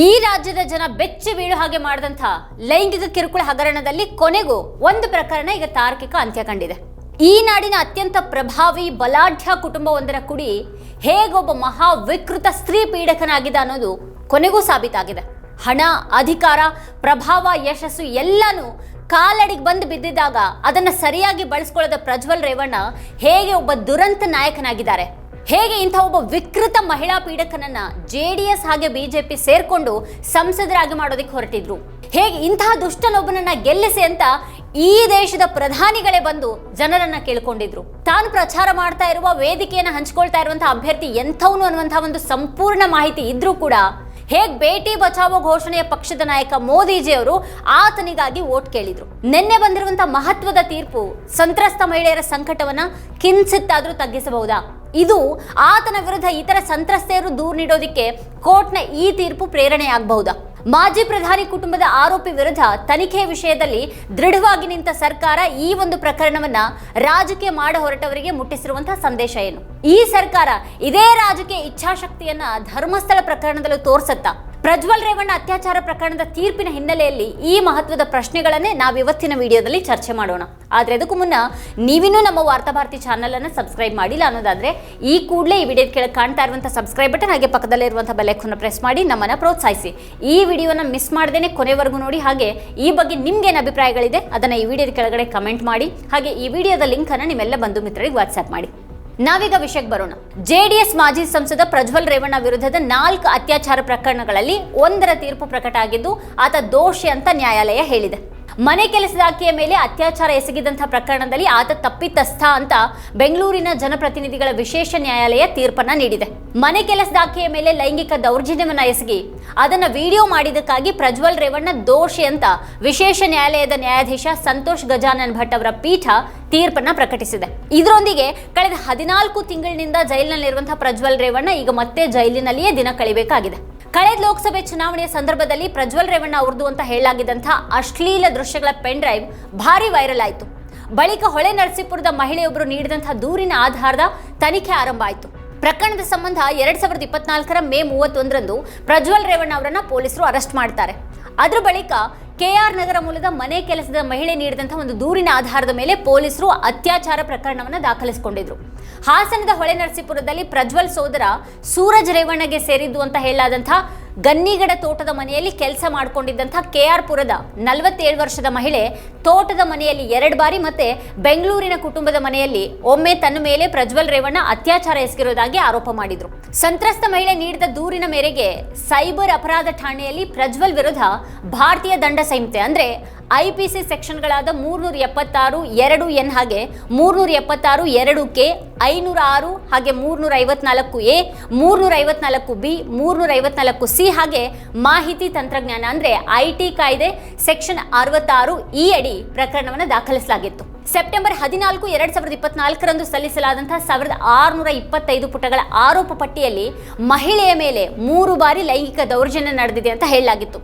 ಈ ರಾಜ್ಯದ ಜನ ಬೆಚ್ಚಿ ಬೀಳು ಹಾಗೆ ಮಾಡಿದಂಥ ಲೈಂಗಿಕ ಕಿರುಕುಳ ಹಗರಣದಲ್ಲಿ ಕೊನೆಗೂ ಒಂದು ಪ್ರಕರಣ ಈಗ ತಾರ್ಕಿಕ ಅಂತ್ಯ ಕಂಡಿದೆ. ಈ ನಾಡಿನ ಅತ್ಯಂತ ಪ್ರಭಾವಿ ಬಲಾಢ್ಯ ಕುಟುಂಬವೊಂದರ ಕುಡಿ ಹೇಗೊಬ್ಬ ಮಹಾ ವಿಕೃತ ಸ್ತ್ರೀ ಪೀಡಕನಾಗಿದ್ದ ಅನ್ನೋದು ಕೊನೆಗೂ ಸಾಬೀತಾಗಿದೆ. ಹಣ, ಅಧಿಕಾರ, ಪ್ರಭಾವ, ಯಶಸ್ಸು ಎಲ್ಲನೂ ಕಾಲಡಿಗೆ ಬಂದು ಬಿದ್ದಿದ್ದಾಗ ಅದನ್ನು ಸರಿಯಾಗಿ ಬಳಸ್ಕೊಳ್ಳದ ಪ್ರಜ್ವಲ್ ರೇವಣ್ಣ ಹೇಗೆ ಒಬ್ಬ ದುರಂತ ನಾಯಕನಾಗಿದ್ದಾರೆ. ಹೇಗೆ ಇಂಥ ಒಬ್ಬ ವಿಕೃತ ಮಹಿಳಾ ಪೀಡಕನನ್ನ ಜೆ ಡಿ ಎಸ್ ಹಾಗೆ ಬಿಜೆಪಿ ಸೇರ್ಕೊಂಡು ಸಂಸದರಾಗಿ ಮಾಡೋದಕ್ಕೆ ಹೊರಟಿದ್ರು. ಹೇಗೆ ಇಂತಹ ದುಷ್ಟನೊಬ್ಬನನ್ನ ಗೆಲ್ಲಿಸಿ ಅಂತ ಈ ದೇಶದ ಪ್ರಧಾನಿಗಳೇ ಬಂದು ಜನರನ್ನ ಕೇಳ್ಕೊಂಡಿದ್ರು. ತಾನು ಪ್ರಚಾರ ಮಾಡ್ತಾ ಇರುವ, ವೇದಿಕೆಯನ್ನು ಹಂಚ್ಕೊಳ್ತಾ ಇರುವಂತಹ ಅಭ್ಯರ್ಥಿ ಎಂಥವನು ಅನ್ನುವಂತಹ ಒಂದು ಸಂಪೂರ್ಣ ಮಾಹಿತಿ ಇದ್ರೂ ಕೂಡ ಹೇಗ್ ಬೇಟಿ ಬಚಾವೋ ಘೋಷಣೆಯ ಪಕ್ಷದ ನಾಯಕ ಮೋದಿಜಿ ಅವರು ಆತನಿಗಾಗಿ ವೋಟ್ ಕೇಳಿದ್ರು. ನಿನ್ನೆ ಬಂದಿರುವಂತಹ ಮಹತ್ವದ ತೀರ್ಪು ಸಂತ್ರಸ್ತ ಮಹಿಳೆಯರ ಸಂಕಟವನ್ನ ಕಿಂಚಿತ್ತಾದ್ರೂ ತಗ್ಗಿಸಬಹುದಾ? ಇದು ಆತನ ವಿರುದ್ಧ ಇತರ ಸಂತ್ರಸ್ತೆಯರು ದೂರು ನೀಡೋದಿಕ್ಕೆ ಕೋರ್ಟ್ನ ಈ ತೀರ್ಪು ಪ್ರೇರಣೆಯಾಗಬಹುದಾ? ಮಾಜಿ ಪ್ರಧಾನಿ ಕುಟುಂಬದ ಆರೋಪಿ ವಿರುದ್ಧ ತನಿಖೆ ವಿಷಯದಲ್ಲಿ ದೃಢವಾಗಿ ನಿಂತ ಸರ್ಕಾರ ಈ ಒಂದು ಪ್ರಕರಣವನ್ನ ರಾಜಕೀಯ ಮಾಡ ಹೊರಟವರಿಗೆ ಮುಟ್ಟಿಸಿರುವಂತಹ ಸಂದೇಶ ಏನು? ಈ ಸರ್ಕಾರ ಇದೇ ರಾಜಕೀಯ ಇಚ್ಛಾಶಕ್ತಿಯನ್ನ ಧರ್ಮಸ್ಥಳ ಪ್ರಕರಣದಲ್ಲೂ ತೋರ್ಸತ್ತಾ? ಪ್ರಜ್ವಲ್ ರೇವಣ್ಣ ಅತ್ಯಾಚಾರ ಪ್ರಕರಣದ ತೀರ್ಪಿನ ಹಿನ್ನೆಲೆಯಲ್ಲಿ ಈ ಮಹತ್ವದ ಪ್ರಶ್ನೆಗಳನ್ನೇ ನಾವು ಇವತ್ತಿನ ವಿಡಿಯೋದಲ್ಲಿ ಚರ್ಚೆ ಮಾಡೋಣ. ಆದರೆ ಅದಕ್ಕೂ ಮುನ್ನ ನೀವಿನ್ನೂ ನಮ್ಮ ವಾರ್ತಾಭಾರತಿ ಚಾನಲ್ ಅನ್ನು ಸಬ್ಸ್ಕ್ರೈಬ್ ಮಾಡಿಲ್ಲ ಅನ್ನೋದಾದ್ರೆ ಈ ಕೂಡಲೇ ಈ ವಿಡಿಯೋದ ಕೆಳಗೆ ಕಾಣ್ತಾ ಇರುವಂಥ ಸಬ್ಸ್ಕ್ರೈಬ್ ಬಟನ್ ಹಾಗೆ ಪಕ್ಕದಲ್ಲಿರುವಂಥ ಬೆಲೆಕ್ಕನ್ನು ಪ್ರೆಸ್ ಮಾಡಿ ನಮ್ಮನ್ನು ಪ್ರೋತ್ಸಾಹಿಸಿ. ಈ ವಿಡಿಯೋನ ಮಿಸ್ ಮಾಡದೇನೆ ಕೊನೆವರೆಗೂ ನೋಡಿ, ಹಾಗೆ ಈ ಬಗ್ಗೆ ನಿಮ್ಗೇನು ಅಭಿಪ್ರಾಯಗಳಿದೆ ಅದನ್ನು ಈ ವಿಡಿಯೋದ ಕೆಳಗಡೆ ಕಮೆಂಟ್ ಮಾಡಿ, ಹಾಗೆ ಈ ವಿಡಿಯೋದ ಲಿಂಕ್ ಅನ್ನು ನಿಮ್ಮೆಲ್ಲ ಬಂಧು ಮಿತ್ರರಿಗೆ ವಾಟ್ಸ್ಆ್ಯಪ್ ಮಾಡಿ. ನಾವೀಗ ವಿಷಯಕ್ಕೆ ಬರೋಣ. ಜೆಡಿಎಸ್ ಮಾಜಿ ಸಂಸದ ಪ್ರಜ್ವಲ್ ರೇವಣ್ಣ ವಿರುದ್ಧದ ನಾಲ್ಕು ಅತ್ಯಾಚಾರ ಪ್ರಕರಣಗಳಲ್ಲಿ ಒಂದರ ತೀರ್ಪು ಪ್ರಕಟ ಆಗಿದ್ದು, ಆತ ದೋಷಿ ಅಂತ ನ್ಯಾಯಾಲಯ ಹೇಳಿದೆ. ಮನೆ ಕೆಲಸದ ಆಕೆಯ ಮೇಲೆ ಅತ್ಯಾಚಾರ ಎಸಗಿದಂತಹ ಪ್ರಕರಣದಲ್ಲಿ ಆತ ತಪ್ಪಿತಸ್ಥ ಅಂತ ಬೆಂಗಳೂರಿನ ಜನಪ್ರತಿನಿಧಿಗಳ ವಿಶೇಷ ನ್ಯಾಯಾಲಯ ತೀರ್ಪನ್ನ ನೀಡಿದೆ. ಮನೆ ಕೆಲಸದ ಆಕೆಯ ಮೇಲೆ ಲೈಂಗಿಕ ದೌರ್ಜನ್ಯವನ್ನ ಎಸಗಿ, ಅದನ್ನ ವಿಡಿಯೋ ಮಾಡಿದ್ದಕ್ಕಾಗಿ ಪ್ರಜ್ವಲ್ ರೇವಣ್ಣ ದೋಷಿ ಅಂತ ವಿಶೇಷ ನ್ಯಾಯಾಲಯದ ನ್ಯಾಯಾಧೀಶ ಸಂತೋಷ್ ಗಜಾನನ್ ಭಟ್ ಅವರ ಪೀಠ ತೀರ್ಪನ್ನ ಪ್ರಕಟಿಸಿದೆ. ಇದರೊಂದಿಗೆ ಕಳೆದ ಹದಿನಾಲ್ಕು ತಿಂಗಳಿನಿಂದ ಜೈಲಿನಲ್ಲಿರುವಂತಹ ಪ್ರಜ್ವಲ್ ರೇವಣ್ಣ ಈಗ ಮತ್ತೆ ಜೈಲಿನಲ್ಲಿಯೇ ದಿನ ಕಳಿಬೇಕಾಗಿದೆ. ಕಳೆದ ಲೋಕಸಭೆ ಚುನಾವಣೆಯ ಸಂದರ್ಭದಲ್ಲಿ ಪ್ರಜ್ವಲ್ ರೇವಣ್ಣ ಅವ್ರದ್ದು ಅಂತ ಹೇಳಲಾಗಿದ್ದಂಥ ಅಶ್ಲೀಲ ದೃಶ್ಯಗಳ ಪೆನ್ ಡ್ರೈವ್ ಭಾರಿ ವೈರಲ್ ಆಯಿತು. ಬಳಿಕ ಹೊಳೆ ನರಸೀಪುರದ ಮಹಿಳೆಯೊಬ್ಬರು ನೀಡಿದಂತಹ ದೂರಿನ ಆಧಾರದ ತನಿಖೆ ಆರಂಭ ಆಯಿತು. ಪ್ರಕರಣದ ಸಂಬಂಧ ಎರಡ್ ಸಾವಿರದ ಇಪ್ಪತ್ನಾಲ್ಕರ ಮೇ ಮೂವತ್ತೊಂದರಂದು ಪ್ರಜ್ವಲ್ ರೇವಣ್ಣ ಅವರನ್ನ ಪೊಲೀಸರು ಅರೆಸ್ಟ್ ಮಾಡ್ತಾರೆ. ಅದರ ಬಳಿಕ ಕೆಆರ್ ನಗರ ಮೂಲದ ಮನೆ ಕೆಲಸದ ಮಹಿಳೆ ನೀಡಿದಂತಹ ಒಂದು ದೂರಿನ ಆಧಾರದ ಮೇಲೆ ಪೊಲೀಸರು ಅತ್ಯಾಚಾರ ಪ್ರಕರಣವನ್ನು ದಾಖಲಿಸಿಕೊಂಡಿದ್ರು. ಹಾಸನದ ಹೊಳೆ ನರಸೀಪುರದಲ್ಲಿ ಪ್ರಜ್ವಲ್ ಸೋದರ ಸೂರಜ್ ರೇವಣ್ಣಗೆ ಸೇರಿದ್ದು ಅಂತ ಹೇಳಲಾದಂಥ ಗನ್ನಿಗಡ ತೋಟದ ಮನೆಯಲ್ಲಿ ಕೆಲಸ ಮಾಡಿಕೊಂಡಿದ್ದಂಥ ಕೆ ಆರ್ ಪುರದ ನಲವತ್ತೇಳು ವರ್ಷದ ಮಹಿಳೆ ತೋಟದ ಮನೆಯಲ್ಲಿ ಎರಡು ಬಾರಿ ಮತ್ತೆ ಬೆಂಗಳೂರಿನ ಕುಟುಂಬದ ಮನೆಯಲ್ಲಿ ಒಮ್ಮೆ ತನ್ನ ಮೇಲೆ ಪ್ರಜ್ವಲ್ ರೇವಣ್ಣ ಅತ್ಯಾಚಾರ ಎಸಗಿರೋದಾಗಿ ಆರೋಪ ಮಾಡಿದ್ರು. ಸಂತ್ರಸ್ತ ಮಹಿಳೆ ನೀಡಿದ ದೂರಿನ ಮೇರೆಗೆ ಸೈಬರ್ ಅಪರಾಧ ಠಾಣೆಯಲ್ಲಿ ಪ್ರಜ್ವಲ್ ವಿರುದ್ಧ ಭಾರತೀಯ ದಂಡ ಸಂಹಿತೆ ಅಂದ್ರೆ ಐಪಿಸಿ ಸೆಕ್ಷನ್ಗಳಾದ ಮೂರ್ನೂರ ಎಪ್ಪತ್ತಾರು, ಎರಡು ಎನ್ ಹಾಗೆ ಮೂರ್ನೂರ ಎಪ್ಪತ್ತಾರು, ಎರಡು ಕೆ, ಐನೂರ ಆರು ಹಾಗೆ ಮೂರ್ನೂರ ಐವತ್ನಾಲ್ಕು ಎ, ಮೂರ್ನೂರ ಐವತ್ನಾಲ್ಕು ಬಿ, ಮೂರ್ನೂರ ಐವತ್ನಾಲ್ಕು ಸಿ ಹಾಗೆ ಮಾಹಿತಿ ತಂತ್ರಜ್ಞಾನ ಅಂದ್ರೆ ಐ ಕಾಯ್ದೆ ಸೆಕ್ಷನ್ ಅರವತ್ತಾರು ಈ ಅಡಿ ಪ್ರಕರಣವನ್ನು ದಾಖಲಿಸಲಾಗಿತ್ತು. ಸೆಪ್ಟೆಂಬರ್ ಹದಿನಾಲ್ಕು, ಎರಡ್ ಸಾವಿರದ ಇಪ್ಪತ್ನಾಲ್ಕರಂದು ಸಲ್ಲಿಸಲಾದಂತಹ ಸಾವಿರದ ಆರುನೂರ ಇಪ್ಪತ್ತೈದು ಪುಟಗಳ ಆರೋಪ ಪಟ್ಟಿಯಲ್ಲಿ ಮಹಿಳೆಯ ಮೇಲೆ ಮೂರು ಬಾರಿ ಲೈಂಗಿಕ ದೌರ್ಜನ್ಯ ನಡೆದಿದೆ ಅಂತ ಹೇಳಲಾಗಿತ್ತು.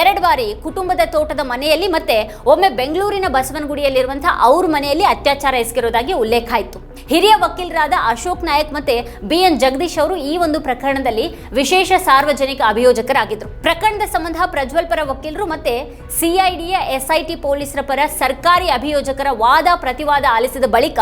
ಎರಡು ಬಾರಿ ಕುಟುಂಬದ ತೋಟದ ಮನೆಯಲ್ಲಿ ಮತ್ತೆ ಒಮ್ಮೆ ಬೆಂಗಳೂರಿನ ಬಸವನಗುಡಿಯಲ್ಲಿರುವಂತಹ ಅವ್ರ ಮನೆಯಲ್ಲಿ ಅತ್ಯಾಚಾರ ಎಸಗಿರೋದಾಗಿ ಉಲ್ಲೇಖ ಆಯಿತು. ಹಿರಿಯ ವಕೀಲರಾದ ಅಶೋಕ್ ನಾಯಕ್ ಮತ್ತೆ ಬಿ ಎನ್ ಜಗದೀಶ್ ಅವರು ಈ ಒಂದು ಪ್ರಕರಣದಲ್ಲಿ ವಿಶೇಷ ಸಾರ್ವಜನಿಕ ಅಭಿಯೋಜಕರಾಗಿದ್ದರು ಪ್ರಕರಣದ ಸಂಬಂಧ ಪ್ರಜ್ವಲ್ ಪರ ವಕೀಲರು ಮತ್ತೆ ಸಿಐಡಿಯ ಎಸ್ಐಟಿ ಪೊಲೀಸರ ಪರ ಸರ್ಕಾರಿ ಅಭಿಯೋಜಕರ ವಾದ ಪ್ರತಿವಾದ ಆಲಿಸಿದ ಬಳಿಕ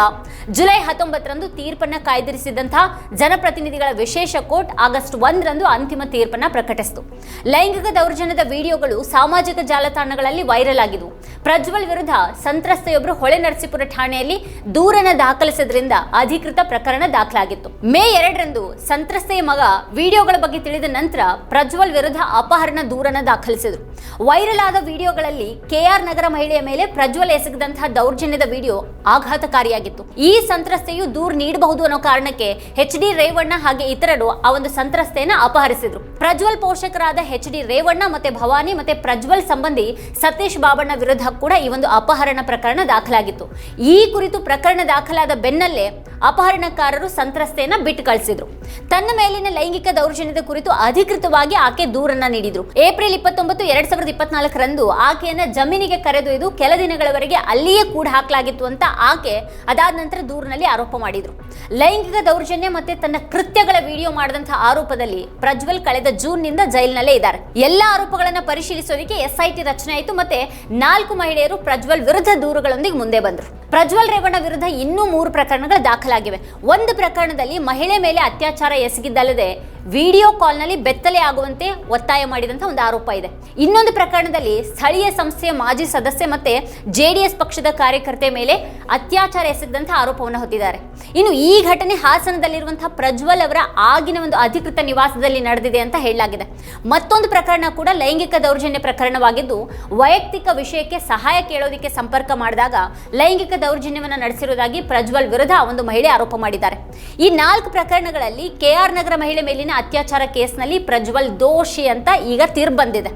ಜುಲೈ ಹತ್ತೊಂಬತ್ತರಂದು ತೀರ್ಪನ್ನ ಕಾಯ್ದಿರಿಸಿದಂತಹ ಜನಪ್ರತಿನಿಧಿಗಳ ವಿಶೇಷ ಕೋರ್ಟ್ ಆಗಸ್ಟ್ ಒಂದರಂದು ಅಂತಿಮ ತೀರ್ಪನ್ನ ಪ್ರಕಟಿಸಿತು. ಲೈಂಗಿಕ ದೌರ್ಜನ್ಯದ ವಿಡಿಯೋಗಳು ಸಾಮಾಜಿಕ ಜಾಲತಾಣಗಳಲ್ಲಿ ವೈರಲ್ ಆಗಿದ್ವು. ಪ್ರಜ್ವಲ್ ವಿರುದ್ಧ ಸಂತ್ರಸ್ತೆಯೊಬ್ಬರು ಹೊಳೆ ನರಸೀಪುರ ಠಾಣೆಯಲ್ಲಿ ದೂರನ ದಾಖಲಿಸಿದ್ರಿಂದ ಅಧಿಕೃತ ಪ್ರಕರಣ ದಾಖಲಾಗಿತ್ತು. ಮೇ ಎರಡರಂದು ಸಂತ್ರಸ್ತೆಯ ಮಗ ವಿಡಿಯೋಗಳ ಬಗ್ಗೆ ತಿಳಿದ ನಂತರ ಪ್ರಜ್ವಲ್ ವಿರುದ್ಧ ಅಪಹರಣ ದೂರನ ದಾಖಲಿಸಿದ್ರು. ವೈರಲ್ ಆದ ವಿಡಿಯೋಗಳಲ್ಲಿ ಕೆಆರ್ ನಗರ ಮಹಿಳೆಯ ಮೇಲೆ ಪ್ರಜ್ವಲ್ ಎಸಗಿದಂತಹ ದೌರ್ಜನ್ಯದ ವಿಡಿಯೋ ಆಘಾತಕಾರಿಯಾಗಿತ್ತು. ಈ ಸಂತ್ರಸ್ತೆಯು ದೂರು ನೀಡಬಹುದು ಅನ್ನೋ ಕಾರಣಕ್ಕೆ ಹೆಚ್ ಡಿ ರೇವಣ್ಣ ಹಾಗೆ ಇತರರು ಆ ಒಂದು ಸಂತ್ರಸ್ತೆಯನ್ನ ಅಪಹರಿಸಿದ್ರು. ಪ್ರಜ್ವಲ್ ಪೋಷಕರಾದ ಎಚ್ ಡಿ ರೇವಣ್ಣ ಮತ್ತೆ ಭವಾನಿ ಮತ್ತೆ ಪ್ರಜ್ವಲ್ ಸಂಬಂಧಿ ಸತೀಶ್ ಬಾಬಣ್ಣ ವಿರುದ್ಧ ಕೂಡ ಈ ಒಂದು ಅಪಹರಣ ಪ್ರಕರಣ ದಾಖಲಾಗಿತ್ತು. ಈ ಕುರಿತು ಪ್ರಕರಣ ದಾಖಲಾದ ಬೆನ್ನಲ್ಲೇ ಅಪಹರಣಕಾರರು ಸಂತ್ರಸ್ತೆಯನ್ನ ಬಿಟ್ಟು ಕಳಿಸಿದ್ರು. ತನ್ನ ಮೇಲಿನ ಲೈಂಗಿಕ ದೌರ್ಜನ್ಯದ ಕುರಿತು ಅಧಿಕೃತವಾಗಿ ಆಕೆ ದೂರನ್ನ ನೀಡಿದ್ರು. ಏಪ್ರಿಲ್ ಇಪ್ಪತ್ತೊಂಬತ್ತು, ಎರಡ್ ಸಾವಿರದ ಇಪ್ಪತ್ನಾಲ್ಕರಂದು ಆಕೆಯನ್ನ ಜಮೀನಿಗೆ ಕರೆದೊಯ್ದು ಕೆಲ ದಿನಗಳವರೆಗೆ ಅಲ್ಲಿಯೇ ಕೂಡ ಹಾಕಲಾಗಿತ್ತು ಅಂತ ಆಕೆ ಅದಾದ ನಂತರ ದೂರಿನಲ್ಲಿ ಆರೋಪ ಮಾಡಿದ್ರು. ಲೈಂಗಿಕ ದೌರ್ಜನ್ಯ ಮತ್ತೆ ತನ್ನ ಕೃತ್ಯಗಳ ವಿಡಿಯೋ ಮಾಡಿದಂತಹ ಆರೋಪದಲ್ಲಿ ಪ್ರಜ್ವಲ್ ಕಳೆದ ಜೂನ್ನಿಂದ ಜೈಲಿನಲ್ಲೇ ಇದ್ದಾರೆ. ಎಲ್ಲ ಆರೋಪಗಳನ್ನ ಪರಿಶೀಲಿಸೋದಕ್ಕೆ ಎಸ್ಐಟಿ ರಚನೆ ಆಯಿತು ಮತ್ತೆ ನಾಲ್ಕು ಮಹಿಳೆಯರು ಪ್ರಜ್ವಲ್ ವಿರುದ್ಧ ದೂರುಗಳೊಂದಿಗೆ ಮುಂದೆ ಬಂದರು. ಪ್ರಜ್ವಲ್ ರೇವಣ್ಣ ವಿರುದ್ಧ ಇನ್ನೂ ಮೂರು ಪ್ರಕರಣಗಳು ದಾಖಲಾಗಿವೆ. ಒಂದು ಪ್ರಕರಣದಲ್ಲಿ ಮಹಿಳೆ ಮೇಲೆ ಅತ್ಯಾಚಾರ ಎಸಗಿದ್ದಲ್ಲದೆ ವಿಡಿಯೋ ಕಾಲ್ನಲ್ಲಿ ಬೆತ್ತಲೆ ಆಗುವಂತೆ ಒತ್ತಾಯ ಮಾಡಿದಂಥ ಒಂದು ಆರೋಪ ಇದೆ. ಇನ್ನೊಂದು ಪ್ರಕರಣದಲ್ಲಿ ಸ್ಥಳೀಯ ಸಂಸ್ಥೆಯ ಮಾಜಿ ಸದಸ್ಯ ಮತ್ತೆ ಜೆಡಿಎಸ್ ಪಕ್ಷದ ಕಾರ್ಯಕರ್ತೆ ಮೇಲೆ ಅತ್ಯಾಚಾರ ಎಸಗಿದಂಥ ಆರೋಪವನ್ನು ಹೊತ್ತಿದ್ದಾರೆ. ಇನ್ನು ಈ ಘಟನೆ ಹಾಸನದಲ್ಲಿರುವಂತಹ ಪ್ರಜ್ವಲ್ ಅವರ ಆಗಿನ ಒಂದು ಅಧಿಕೃತ ನಿವಾಸದಲ್ಲಿ ನಡೆದಿದೆ ಅಂತ ಹೇಳಲಾಗಿದೆ. ಮತ್ತೊಂದು ಪ್ರಕರಣ ಕೂಡ ಲೈಂಗಿಕ ದೌರ್ಜನ್ಯ ಪ್ರಕರಣವಾಗಿದ್ದು, ವೈಯಕ್ತಿಕ ವಿಷಯಕ್ಕೆ ಸಹಾಯ ಕೇಳೋದಕ್ಕೆ ಸಂಪರ್ಕ ಮಾಡಿದಾಗ ಲೈಂಗಿಕ ದೌರ್ಜನ್ಯವನ್ನು ನಡೆಸಿರುವುದಾಗಿ ಪ್ರಜ್ವಲ್ ವಿರುದ್ಧ ಒಂದು ಮಹಿಳೆ ಆರೋಪ ಮಾಡಿದ್ದಾರೆ. ಈ ನಾಲ್ಕು ಪ್ರಕರಣಗಳಲ್ಲಿ ಕೆಆರ್ ನಗರ ಮಹಿಳೆ ಮೇಲಿನ ಅತ್ಯಾಚಾರ ಕೇಸ್ನಲ್ಲಿ ಪ್ರಜ್ವಲ್ ದೋಷಿ ಅಂತ ಈಗ ತೀರ್ಪು ಬಂದಿದೆ.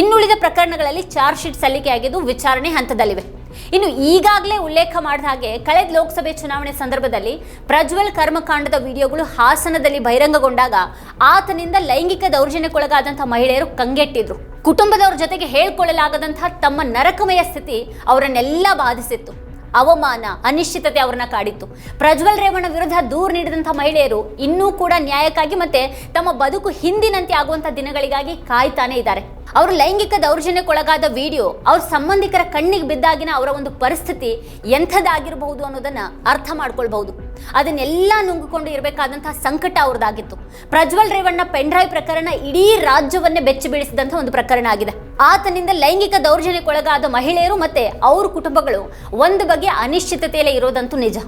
ಇನ್ನುಳಿದ ಪ್ರಕರಣಗಳಲ್ಲಿ ಚಾರ್ಜ್ ಶೀಟ್ ಸಲ್ಲಿಕೆಯಾಗಿದ್ದು ವಿಚಾರಣೆ ಹಂತದಲ್ಲಿವೆ. ಇನ್ನು ಈಗಾಗಲೇ ಉಲ್ಲೇಖ ಮಾಡಿದ ಹಾಗೆ ಕಳೆದ ಲೋಕಸಭೆ ಚುನಾವಣೆ ಸಂದರ್ಭದಲ್ಲಿ ಪ್ರಜ್ವಲ್ ಕರ್ಮಕಾಂಡದ ವಿಡಿಯೋಗಳು ಹಾಸನದಲ್ಲಿ ಬಹಿರಂಗಗೊಂಡಾಗ ಆತನಿಂದ ಲೈಂಗಿಕ ದೌರ್ಜನ್ಯಕ್ಕೊಳಗಾದಂಥ ಮಹಿಳೆಯರು ಕಂಗೆಟ್ಟಿದ್ರು. ಕುಟುಂಬದವ್ರ ಜೊತೆಗೆ ಹೇಳ್ಕೊಳ್ಳಲಾಗದಂತಹ ತಮ್ಮ ನರಕಮಯ ಸ್ಥಿತಿ ಅವರನ್ನೆಲ್ಲ ಬಾಧಿಸಿತ್ತು. ಅವಮಾನ, ಅನಿಶ್ಚಿತತೆ ಅವ್ರನ್ನ ಕಾಡಿತ್ತು. ಪ್ರಜ್ವಲ್ ರೇವಣ್ಣ ವಿರುದ್ಧ ದೂರು ನೀಡಿದಂಥ ಮಹಿಳೆಯರು ಇನ್ನೂ ಕೂಡ ನ್ಯಾಯಕ್ಕಾಗಿ ಮತ್ತೆ ತಮ್ಮ ಬದುಕು ಹಿಂದಿನಂತೆ ಆಗುವಂಥ ದಿನಗಳಿಗಾಗಿ ಕಾಯ್ತಾನೆ ಇದ್ದಾರೆ. ಅವರು ಲೈಂಗಿಕ ದೌರ್ಜನ್ಯಕ್ಕೊಳಗಾದ ವಿಡಿಯೋ, ಅವ್ರ ಸಂಬಂಧಿಕರ ಕಣ್ಣಿಗೆ ಬಿದ್ದಾಗಿನ ಅವರ ಒಂದು ಪರಿಸ್ಥಿತಿ ಎಂಥದ್ದಾಗಿರಬಹುದು ಅನ್ನೋದನ್ನ ಅರ್ಥ ಮಾಡ್ಕೊಳ್ಬಹುದು. ಅದನ್ನೆಲ್ಲ ನುಂಗಿಕೊಂಡು ಇರಬೇಕಾದಂತಹ ಸಂಕಟ ಅವ್ರದ್ದಾಗಿತ್ತು. ಪ್ರಜ್ವಲ್ ರೇವಣ್ಣ ಪೆಂಡ್ರಾಯ್ ಪ್ರಕರಣ ಇಡೀ ರಾಜ್ಯವನ್ನೇ ಬೆಚ್ಚಿ ಬೀಳಿಸಿದಂಥ ಒಂದು ಪ್ರಕರಣ ಆಗಿದೆ. ಆತನಿಂದ ಲೈಂಗಿಕ ದೌರ್ಜನ್ಯಕ್ಕೊಳಗಾದ ಮಹಿಳೆಯರು ಮತ್ತೆ ಅವ್ರ ಕುಟುಂಬಗಳು ಒಂದು ಬಗೆಯ ಅನಿಶ್ಚಿತತೆಯಲ್ಲೇ ಇರೋದಂತೂ ನಿಜ.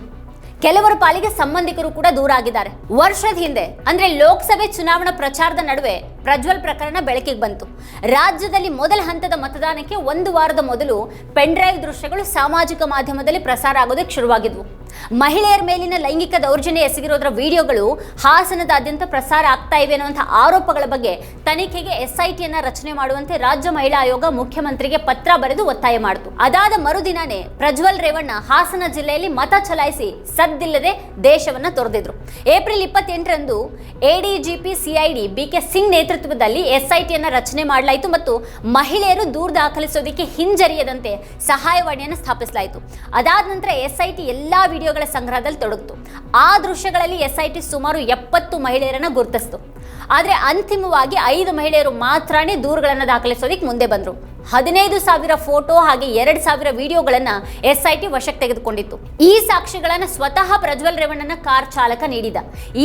ಕೆಲವರ ಪಾಲಿಗೆ ಸಂಬಂಧಿಕರು ಕೂಡ ದೂರ ಆಗಿದ್ದಾರೆ. ವರ್ಷದ ಹಿಂದೆ, ಅಂದ್ರೆ ಲೋಕಸಭೆ ಚುನಾವಣಾ ಪ್ರಚಾರದ ನಡುವೆ ಪ್ರಜ್ವಲ್ ಪ್ರಕರಣ ಬೆಳಕಿಗೆ ಬಂತು. ರಾಜ್ಯದಲ್ಲಿ ಮೊದಲ ಹಂತದ ಮತದಾನಕ್ಕೆ ಒಂದು ವಾರದ ಮೊದಲು ಪೆನ್ಡ್ರೈವ್ ದೃಶ್ಯಗಳು ಸಾಮಾಜಿಕ ಮಾಧ್ಯಮದಲ್ಲಿ ಪ್ರಸಾರ ಆಗೋದಕ್ಕೆ ಶುರುವಾಗಿದ್ವು. ಮಹಿಳೆಯರ ಮೇಲಿನ ಲೈಂಗಿಕ ದೌರ್ಜನ್ಯ ಎಸಗಿರೋದ್ರ ವಿಡಿಯೋಗಳು ಹಾಸನದಾದ್ಯಂತ ಪ್ರಸಾರ ಆಗ್ತಾ ಇವೆ ಅನ್ನುವಂಥ ಆರೋಪಗಳ ಬಗ್ಗೆ ತನಿಖೆಗೆ ಎಸ್ಐಟಿಯನ್ನ ರಚನೆ ಮಾಡುವಂತೆ ರಾಜ್ಯ ಮಹಿಳಾ ಆಯೋಗ ಮುಖ್ಯಮಂತ್ರಿಗೆ ಪತ್ರ ಬರೆದು ಒತ್ತಾಯ ಮಾಡಿತು. ಅದಾದ ಮರುದಿನಾನೇ ಪ್ರಜ್ವಲ್ ರೇವಣ್ಣ ಹಾಸನ ಜಿಲ್ಲೆಯಲ್ಲಿ ಮತ ಚಲಾಯಿಸಿ ಸದ್ದಿಲ್ಲದೆ ದೇಶವನ್ನ ತೊರೆದಿದ್ರು. April ಇಪ್ಪತ್ತೆಂಟರಂದು ADGP CID B K Singh ನೇತೃತ್ವದಲ್ಲಿ ಎಸ್ಐಟಿಯನ್ನ ರಚನೆ ಮಾಡಲಾಯಿತು ಮತ್ತು ಮಹಿಳೆಯರು ದೂರು ದಾಖಲಿಸೋದಕ್ಕೆ ಹಿಂಜರಿಯದಂತೆ ಸಹಾಯವಾಣಿಯನ್ನು ಸ್ಥಾಪಿಸಲಾಯಿತು. ಅದಾದ ನಂತರ ಎಸ್ಐಟಿ ಎಲ್ಲಾ ವಿಡಿಯೋಗಳ ಸಂಗ್ರಹದಲ್ಲಿ ತೊಡಗಿತು. ಆ ದೃಶ್ಯಗಳಲ್ಲಿ ಎಸ್ಐಟಿ ಸುಮಾರು ಎಪ್ಪತ್ತು ಮಹಿಳೆಯರನ್ನ ಗುರುತಿಸ್ತು. ಆದರೆ ಅಂತಿಮವಾಗಿ ಐದು ಮಹಿಳೆಯರು ಮಾತ್ರನೇ ದೂರುಗಳನ್ನು ದಾಖಲಿಸೋದಕ್ಕೆ ಮುಂದೆ ಬಂದರು. ಹದಿನೈದು ಸಾವಿರ ಫೋಟೋ ಹಾಗೆ ಎರಡು ಸಾವಿರ ವಿಡಿಯೋಗಳನ್ನ ಎಸ್ಐಟಿ ವಶಕ್ಕೆ ತೆಗೆದುಕೊಂಡಿತ್ತು. ಈ ಸಾಕ್ಷಿಗಳನ್ನ ಸ್ವತಃ ಪ್ರಜ್ವಲ್ ರೇವಣ್ಣನ ಕಾರ್ ಚಾಲಕ ನೀಡಿದ.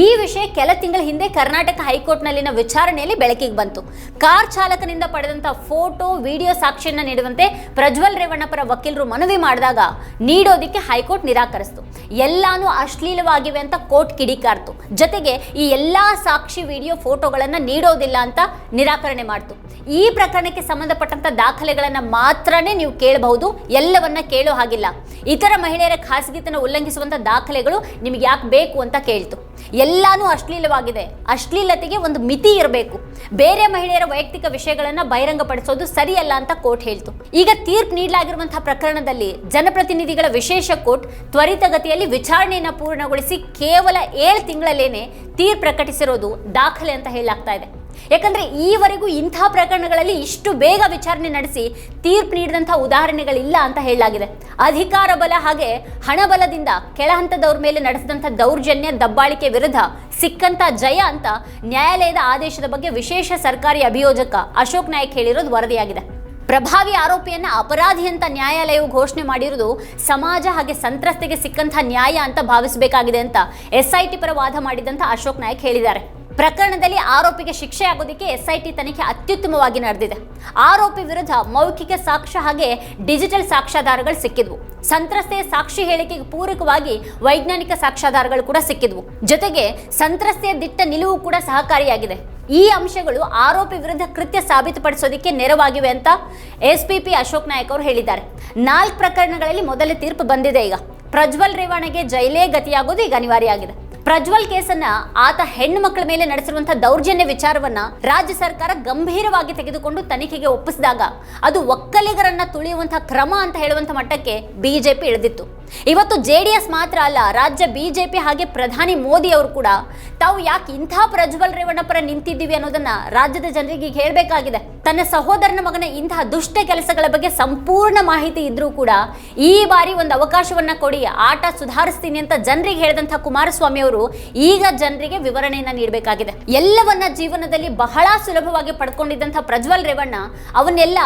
ಈ ವಿಷಯ ಕೆಲ ತಿಂಗಳ ಹಿಂದೆ ಕರ್ನಾಟಕ ಹೈಕೋರ್ಟ್ನಲ್ಲಿನ ವಿಚಾರಣೆಯಲ್ಲಿ ಬೆಳಕಿಗೆ ಬಂತು. ಕಾರ್ ಚಾಲಕನಿಂದ ಪಡೆದಂತ ಫೋಟೋ, ವಿಡಿಯೋ ಸಾಕ್ಷಿಯನ್ನ ನೀಡುವಂತೆ ಪ್ರಜ್ವಲ್ ರೇವಣ್ಣ ಪರ ವಕೀಲರು ಮನವಿ ಮಾಡಿದಾಗ ನೀಡೋದಿಕ್ಕೆ ಹೈಕೋರ್ಟ್ ನಿರಾಕರಿಸಿತು. ಎಲ್ಲಾನು ಅಶ್ಲೀಲವಾಗಿವೆ ಅಂತ ಕೋರ್ಟ್ ಕಿಡಿಕಾರ್ತು. ಜೊತೆಗೆ ಈ ಎಲ್ಲಾ ಸಾಕ್ಷಿ ವಿಡಿಯೋ ಫೋಟೋಗಳನ್ನ ನೀಡೋದಿಲ್ಲ ಅಂತ ನಿರಾಕರಣೆ ಮಾಡ್ತು. ಈ ಪ್ರಕರಣಕ್ಕೆ ಸಂಬಂಧಪಟ್ಟಂತ ದಾಖಲೆಗಳನ್ನ ಮಾತ್ರನೇ ನೀವು ಕೇಳಬಹುದು, ಎಲ್ಲವನ್ನ ಕೇಳೋ ಹಾಗಿಲ್ಲ. ಇತರ ಮಹಿಳೆಯರ ಖಾಸಗಿತನ ಉಲ್ಲಂಘಿಸುವಂಥ ದಾಖಲೆಗಳು ನಿಮಗೆ ಯಾಕೆ ಬೇಕು ಅಂತ ಕೇಳ್ತು. ಎಲ್ಲಾನು ಅಶ್ಲೀಲವಾಗಿದೆ. ಅಶ್ಲೀಲತೆಗೆ ಒಂದು ಮಿತಿ ಇರಬೇಕು. ಬೇರೆ ಮಹಿಳೆಯರ ವೈಯಕ್ತಿಕ ವಿಷಯಗಳನ್ನು ಬಹಿರಂಗಪಡಿಸೋದು ಸರಿಯಲ್ಲ ಅಂತ ಕೋರ್ಟ್ ಹೇಳ್ತು. ಈಗ ತೀರ್ಪು ನೀಡಲಾಗಿರುವಂತಹ ಪ್ರಕರಣದಲ್ಲಿ ಜನಪ್ರತಿನಿಧಿಗಳ ವಿಶೇಷ ಕೋರ್ಟ್ ತ್ವರಿತಗತಿಯಲ್ಲಿ ವಿಚಾರಣೆಯನ್ನು ಪೂರ್ಣಗೊಳಿಸಿ ಕೇವಲ ಏಳು ತಿಂಗಳಲ್ಲೇನೆ ತೀರ್ಪು ಪ್ರಕಟಿಸಿರೋದು ದಾಖಲೆ ಅಂತ ಹೇಳಲಾಗ್ತಾ ಇದೆ. ಯಾಕಂದ್ರೆ ಈವರೆಗೂ ಇಂಥ ಪ್ರಕರಣಗಳಲ್ಲಿ ಇಷ್ಟು ಬೇಗ ವಿಚಾರಣೆ ನಡೆಸಿ ತೀರ್ಪು ನೀಡಿದಂಥ ಉದಾಹರಣೆಗಳಿಲ್ಲ ಅಂತ ಹೇಳಲಾಗಿದೆ. ಅಧಿಕಾರ ಬಲ ಹಾಗೆ ಹಣಬಲದಿಂದ ಕೆಳಹಂತದವ್ರ ಮೇಲೆ ನಡೆಸಿದಂಥ ದೌರ್ಜನ್ಯ, ದಬ್ಬಾಳಿಕೆ ವಿರುದ್ಧ ಸಿಕ್ಕಂತ ಜಯ ಅಂತ ನ್ಯಾಯಾಲಯದ ಆದೇಶದ ಬಗ್ಗೆ ವಿಶೇಷ ಸರ್ಕಾರಿ ಅಭಿಯೋಜಕ ಅಶೋಕ್ ನಾಯಕ್ ಹೇಳಿರೋದು ವರದಿಯಾಗಿದೆ. ಪ್ರಭಾವಿ ಆರೋಪಿಯನ್ನ ಅಪರಾಧಿ ಅಂತ ನ್ಯಾಯಾಲಯವು ಘೋಷಣೆ ಮಾಡಿರುವುದು ಸಮಾಜ ಹಾಗೆ ಸಂತ್ರಸ್ತೆಗೆ ಸಿಕ್ಕಂತಹ ನ್ಯಾಯ ಅಂತ ಭಾವಿಸಬೇಕಾಗಿದೆ ಅಂತ ಎಸ್ಐಟಿ ಪರ ವಾದ ಮಾಡಿದಂತ ಅಶೋಕ್ ನಾಯಕ್ ಹೇಳಿದ್ದಾರೆ. ಪ್ರಕರಣದಲ್ಲಿ ಆರೋಪಿಗೆ ಶಿಕ್ಷೆ ಆಗೋದಕ್ಕೆ ಎಸ್ಐಟಿ ತನಿಖೆ ಅತ್ಯುತ್ತಮವಾಗಿ ನಡೆದಿದೆ. ಆರೋಪಿ ವಿರುದ್ಧ ಮೌಖಿಕ ಸಾಕ್ಷ್ಯ ಹಾಗೆ ಡಿಜಿಟಲ್ ಸಾಕ್ಷ್ಯಾಧಾರಗಳು ಸಿಕ್ಕಿದ್ವು. ಸಂತ್ರಸ್ತೆಯ ಸಾಕ್ಷಿ ಹೇಳಿಕೆಗೆ ಪೂರಕವಾಗಿ ವೈಜ್ಞಾನಿಕ ಸಾಕ್ಷ್ಯಾಧಾರಗಳು ಕೂಡ ಸಿಕ್ಕಿದ್ವು. ಜೊತೆಗೆ ಸಂತ್ರಸ್ತೆಯ ದಿಟ್ಟ ನಿಲುವು ಕೂಡ ಸಹಕಾರಿಯಾಗಿದೆ. ಈ ಅಂಶಗಳು ಆರೋಪಿ ವಿರುದ್ಧ ಕೃತ್ಯ ಸಾಬೀತುಪಡಿಸೋದಕ್ಕೆ ನೆರವಾಗಿವೆ ಅಂತ ಎಸ್ಪಿಪಿ ಅಶೋಕ್ ನಾಯಕ್ ಅವರು ಹೇಳಿದ್ದಾರೆ. ನಾಲ್ಕು ಪ್ರಕರಣಗಳಲ್ಲಿ ಮೊದಲ ತೀರ್ಪು ಬಂದಿದೆ ಈಗ. ಪ್ರಜ್ವಲ್ ರೇವಣಗೆ ಜೈಲೇ ಗತಿಯಾಗೋದು ಈಗ ಅನಿವಾರ್ಯ ಆಗಿದೆ. ಪ್ರಜ್ವಲ್ ಕೇಸನ್ನ ಆತ ಹೆಣ್ಣು ಮಕ್ಕಳ ಮೇಲೆ ನಡೆಸಿರುವಂತಹ ದೌರ್ಜನ್ಯ ವಿಚಾರವನ್ನ ರಾಜ್ಯ ಸರ್ಕಾರ ಗಂಭೀರವಾಗಿ ತೆಗೆದುಕೊಂಡು ತನಿಖೆಗೆ ಒಪ್ಪಿಸಿದಾಗ ಅದು ಒಕ್ಕಲಿಗರನ್ನ ತುಳಿಯುವಂತಹ ಕ್ರಮ ಅಂತ ಹೇಳುವಂತ ಮಟ್ಟಕ್ಕೆ ಬಿಜೆಪಿ ಇಳಿದಿತ್ತು. ಇವತ್ತು ಜೆ ಡಿ ಎಸ್ ಮಾತ್ರ ಅಲ್ಲ, ರಾಜ್ಯ ಬಿಜೆಪಿ ಹಾಗೆ ಪ್ರಧಾನಿ ಮೋದಿ ಅವರು ಕೂಡ ತಾವು ಯಾಕೆ ಇಂಥ ಪ್ರಜ್ವಲ್ ರೇವಣ್ಣ ಪರ ನಿಂತಿದ್ದೀವಿ ಅನ್ನೋದನ್ನ ರಾಜ್ಯದ ಜನರಿಗೆ ಈಗ ಹೇಳಬೇಕಾಗಿದೆ. ತನ್ನ ಸಹೋದರನ ಮಗನ ಇಂತಹ ದುಷ್ಟ ಕೆಲಸಗಳ ಬಗ್ಗೆ ಸಂಪೂರ್ಣ ಮಾಹಿತಿ ಇದ್ರೂ ಕೂಡ ಈ ಬಾರಿ ಒಂದು ಅವಕಾಶವನ್ನ ಕೊಡಿ, ಆಟ ಸುಧಾರಿಸ್ತೀನಿ ಅಂತ ಜನರಿಗೆ ಹೇಳಿದಂತಹ ಕುಮಾರಸ್ವಾಮಿ ಅವರು ಈಗ ಜನರಿಗೆ ವಿವರಣೆಯನ್ನ ನೀಡಬೇಕಾಗಿದೆ. ಎಲ್ಲವನ್ನ ಜೀವನದಲ್ಲಿ ಬಹಳ ಸುಲಭವಾಗಿ ಪಡ್ಕೊಂಡಿದ್ದಂಥ ಪ್ರಜ್ವಲ್ ರೇವಣ್ಣ ಅವನ್ನೆಲ್ಲ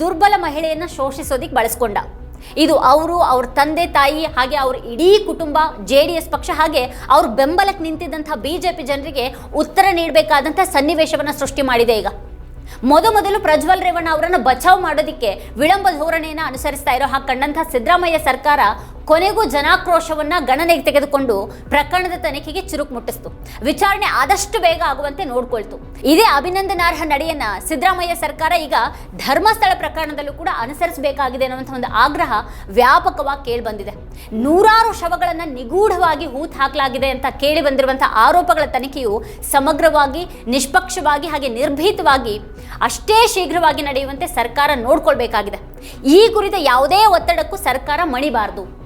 ದುರ್ಬಲ ಮಹಿಳೆಯನ್ನ ಶೋಷಿಸೋದಿಕ್ ಬಳಸ್ಕೊಂಡ. ಇದು ಅವರು, ಅವ್ರ ತಂದೆ, ತಾಯಿ ಹಾಗೆ ಅವ್ರ ಇಡೀ ಕುಟುಂಬ, ಜೆ ಡಿ ಎಸ್ ಪಕ್ಷ ಹಾಗೆ ಅವ್ರ ಬೆಂಬಲಕ್ಕೆ ನಿಂತಿದ್ದಂಥ ಬಿ ಜೆ ಪಿ ಜನರಿಗೆ ಉತ್ತರ ನೀಡಬೇಕಾದಂಥ ಸನ್ನಿವೇಶವನ್ನು ಸೃಷ್ಟಿ ಮಾಡಿದೆ ಈಗ. ಮೊದಮೊದಲು ಪ್ರಜ್ವಲ್ ರೇವಣ್ಣ ಅವರನ್ನು ಬಚಾವ್ ಮಾಡೋದಕ್ಕೆ ವಿಳಂಬ ಧೋರಣೆಯನ್ನು ಅನುಸರಿಸ್ತಾ ಇರೋ ಹಾಗೆ ಕಂಡಂಥ ಸಿದ್ದರಾಮಯ್ಯ ಸರ್ಕಾರ ಕೊನೆಗೂ ಜನಾಕ್ರೋಶವನ್ನ ಗಣನೆಗೆ ತೆಗೆದುಕೊಂಡು ಪ್ರಕರಣದ ತನಿಖೆಗೆ ಚುರುಕು ಮುಟ್ಟಿಸ್ತು. ವಿಚಾರಣೆ ಆದಷ್ಟು ಬೇಗ ಆಗುವಂತೆ ನೋಡ್ಕೊಳ್ತು. ಇದೇ ಅಭಿನಂದನಾರ್ಹ ನಡೆಯನ್ನ ಸಿದ್ದರಾಮಯ್ಯ ಸರ್ಕಾರ ಈಗ ಧರ್ಮಸ್ಥಳ ಪ್ರಕರಣದಲ್ಲೂ ಕೂಡ ಅನುಸರಿಸಬೇಕಾಗಿದೆ ಅನ್ನುವಂಥ ಒಂದು ಆಗ್ರಹ ವ್ಯಾಪಕವಾಗಿ ಕೇಳಿ ಬಂದಿದೆ. ನೂರಾರು ಶವಗಳನ್ನ ನಿಗೂಢವಾಗಿ ಹೂತ್ ಹಾಕಲಾಗಿದೆ ಅಂತ ಕೇಳಿ ಬಂದಿರುವಂತಹ ಆರೋಪಗಳ ತನಿಖೆಯು ಸಮಗ್ರವಾಗಿ, ನಿಷ್ಪಕ್ಷವಾಗಿ ಹಾಗೆ ನಿರ್ಭೀತವಾಗಿ ಅಷ್ಟೇ ಶೀಘ್ರವಾಗಿ ನಡೆಯುವಂತೆ ಸರ್ಕಾರ ನೋಡ್ಕೊಳ್ಬೇಕಾಗಿದೆ. ಈ ಕುರಿತ ಯಾವುದೇ ಒತ್ತಡಕ್ಕೂ ಸರ್ಕಾರ ಮಣಿಬಾರದು.